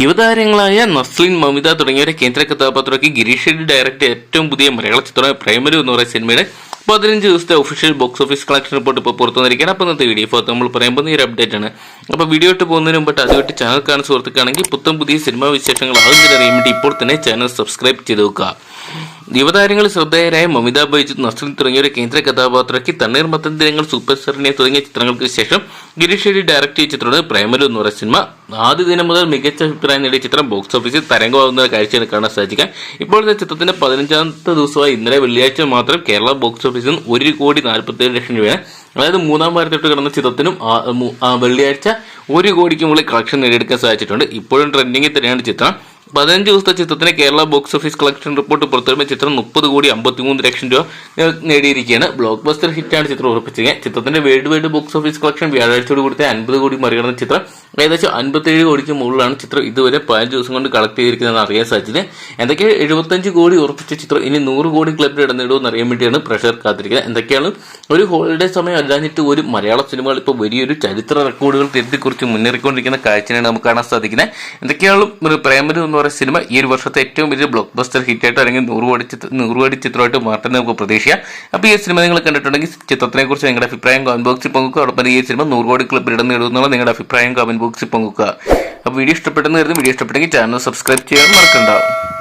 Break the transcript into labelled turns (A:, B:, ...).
A: യുവതാരങ്ങളായ നസ്ലിൻ മമിത തുടങ്ങിയവരെ കേന്ദ്ര കഥാപാത്രമാക്കി ഗിരീഷ് ഡയറക്റ്റ് ഏറ്റവും പുതിയ മലയാള ചിത്രമായ പ്രൈമറി എന്ന് പറയുന്ന സിനിമയുടെ പതിനഞ്ച് ദിവസത്തെ official box office collection report ഇപ്പോൾ പുറത്തു വന്നിരിക്കുകയാണ്. അപ്പോൾ ഇന്നത്തെ വീഡിയോ ഇപ്പോൾ നമ്മൾ പറയുമ്പോൾ ഈ ഒരു അപ്ഡേറ്റ് ആണ്. അപ്പോൾ വീഡിയോ ഇട്ട് പോകുന്നതിന് മുമ്പ് അതുമായിട്ട് ചാനൽ കാണുന്ന സുഹൃത്തുക്കാണെങ്കിൽ പുത്തം പുതിയ സിനിമാ വിശേഷങ്ങൾ ആദ്യം തന്നെ വേണ്ടി ഇപ്പോൾ തന്നെ ചാനൽ സബ്സ്ക്രൈബ് ചെയ്ത് വെക്കുക. യുവതാരങ്ങളിൽ ശ്രദ്ധേയരായ മമിത ബൈജു നസ്ലിൻ തുടങ്ങിയവരെ കേന്ദ്ര കഥാപാത്രമാക്കി തണ്ണീർമത്തൻ ദിനങ്ങൾ സൂപ്പർ സ്റ്റാറിനെ തുടങ്ങിയ ചിത്രങ്ങൾക്ക് ശേഷം ഗിരീഷ് ഷെഡ്ഡി ഡയറക്ട് ചെയ്ത ചിത്രമാണ് പ്രേമലു എന്ന് പറയുന്ന സിനിമ. ആദ്യ ദിനം മുതൽ മികച്ച അഭിപ്രായം നേടിയ ചിത്രം ബോക്സ് ഓഫീസിൽ തരംഗമാകുന്ന കാഴ്ചയാണ് കാണാൻ സാധിക്കുക. ഇപ്പോഴത്തെ ചിത്രത്തിന്റെ പതിനഞ്ചാമത്തെ ദിവസമായി ഇന്നലെ വെള്ളിയാഴ്ച മാത്രം കേരള ബോക്സ് ഓഫീസിൽ ഒരു കോടി നാൽപ്പത്തേഴ് ലക്ഷം രൂപയാണ്. അതായത് മൂന്നാം വാരത്തിട്ട് കിടന്ന ചിത്രത്തിനും വെള്ളിയാഴ്ച ഒരു കോടിക്ക് മുകളിൽ കളക്ഷൻ നേടിയെടുക്കാൻ സാധിച്ചിട്ടുണ്ട്. ഇപ്പോഴും ട്രെൻഡിങ്ങിൽ തന്നെയാണ് ചിത്രം. പതിനഞ്ച് ദിവസത്തെ ചിത്രത്തിന് Kerala box office collection report പുറത്തിറങ്ങിയ ചിത്രം മുപ്പത് കോടി അമ്പത്തിമൂന്ന് ലക്ഷം രൂപ നേടിയിരിക്കുകയാണ്. ബ്ലോക്ക് ബസ്റ്റർ ഹിറ്റാണ് ചിത്രം ഉറപ്പിച്ചത്. ചിത്രത്തിന്റെ world wide box office collection വ്യാഴാഴ്ചയോട് കൂടി അൻപത് കോടി മറികടന്ന ചിത്രം. ഏകദേശം അൻപത്തിയേഴ് കോടിക്ക് മുകളിലാണ് ചിത്രം ഇതുവരെ പതിനഞ്ച് ദിവസം കൊണ്ട് കളക്ട് ചെയ്തിരിക്കുന്നതെന്ന് അറിയാൻ സാധിച്ചത്. എന്തൊക്കെ എഴുപത്തഞ്ച് കോടി ഉറപ്പിച്ച ചിത്രം ഇനി നൂറ് കോടി ക്ലബിൽ ഇടനേടുമെന്ന് അറിയാൻ വേണ്ടിയാണ് പ്രഷർ കാത്തിരിക്കുന്നത്. എന്തൊക്കെയാണ്? ഒരു ഹോളിഡേ സമയം അല്ലാഞ്ഞിട്ട് ഒരു മലയാള സിനിമകൾ ഇപ്പോൾ വലിയൊരു ചരിത്ര റെക്കോർഡുകൾ തിരുത്തിക്കുറിച്ച് മുന്നേറിക്കൊണ്ടിരിക്കുന്ന കാഴ്ചയാണ് നമുക്ക് കാണാൻ സാധിക്കുന്നത്. എന്തൊക്കെയാണ്? പ്രേമരു എന്ന് പറയുന്ന സിനിമ ഈ ഒരു വർഷത്തെ ഏറ്റവും വലിയ ബ്ലോക്ക് ബസ്റ്റർ ഹിറ്റായിട്ട് അല്ലെങ്കിൽ നൂറ് കോടി ചിത്ര നൂറ് കോടി ചിത്രമായിട്ട് മാറ്റുന്നത് നമുക്ക് പ്രതീക്ഷിക്കാം. അപ്പോൾ ഈ സിനിമ നിങ്ങൾ കണ്ടിട്ടുണ്ടെങ്കിൽ ചിത്രത്തിനെ കുറിച്ച് നിങ്ങളുടെ അഭിപ്രായം കമന്റ് ബോക്സിൽ പങ്കുക്കുക അതോടൊപ്പം ഈ സിനിമ നൂറ് കോടി ക്ലബിൽ ഇടം നേടുന്നുള്ള നിങ്ങളുടെ അഭിപ്രായം കമന്റ് ബോക്സിൽ പങ്കുക്കുക അപ്പോൾ വീഡിയോ ഇഷ്ടപ്പെട്ടെന്ന് കരുതും വീഡിയോ ഇഷ്ടപ്പെട്ടെങ്കിൽ ചാനൽ സബ്സ്ക്രൈബ് ചെയ്യാൻ മറക്കണ്ട.